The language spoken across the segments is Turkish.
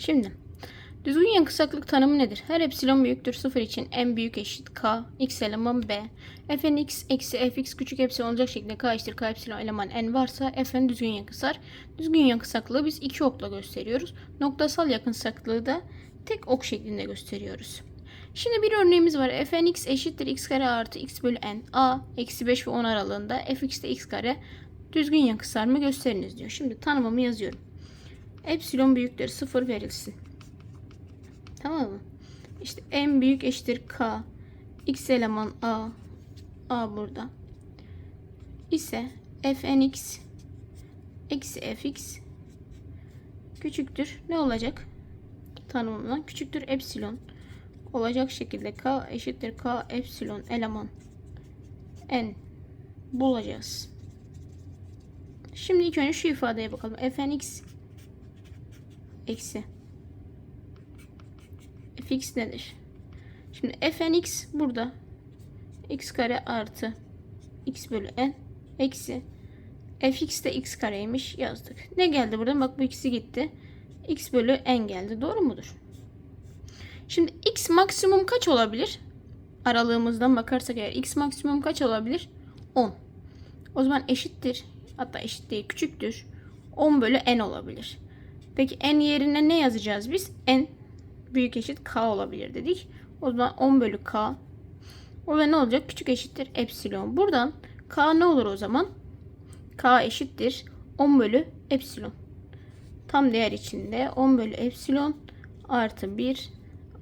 Şimdi düzgün yan kısaklık tanımı nedir? Her epsilon büyüktür 0 için en büyük eşit k x eleman b. fn x eksi fx küçük epsilon olacak şekilde k eşittir k epsilon eleman n varsa fn düzgün yan kısar. Düzgün yan kısaklığı biz iki okla gösteriyoruz. Noktasal yakın kısaklığı da tek ok şeklinde gösteriyoruz. Şimdi bir örneğimiz var. fn x eşittir x kare artı x bölü n. a eksi 5 ve 10 aralığında fx de x kare düzgün yan kısarma gösteriniz diyor. Şimdi tanımımı yazıyorum. Epsilon büyükleri 0 verilsin. Tamam mı? İşte en büyük eşittir k. x eleman a. a burada. ise fnx eksi fx küçüktür. Ne olacak? Tanımından küçüktür epsilon. Olacak şekilde k eşittir k epsilon eleman n bulacağız. Şimdi ilk önce şu ifadeye bakalım. fnx eksi fx nedir? Şimdi fnx burada x kare artı x bölü n eksi fx de x kareymiş yazdık. Ne geldi buradan? Bak bu ikisi gitti. x bölü n geldi. Doğru mudur? Şimdi x maksimum kaç olabilir? Aralığımızdan bakarsak eğer x maksimum kaç olabilir? 10. O zaman eşittir. Hatta eşit değil küçüktür. 10 bölü n olabilir. Peki n yerine ne yazacağız biz? n büyük eşit k olabilir dedik. O zaman 10 bölü k. O da ne olacak? Küçük eşittir epsilon. Buradan k ne olur o zaman? k eşittir 10 bölü epsilon. Tam değer içinde 10 bölü epsilon artı 1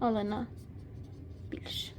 alınabilir.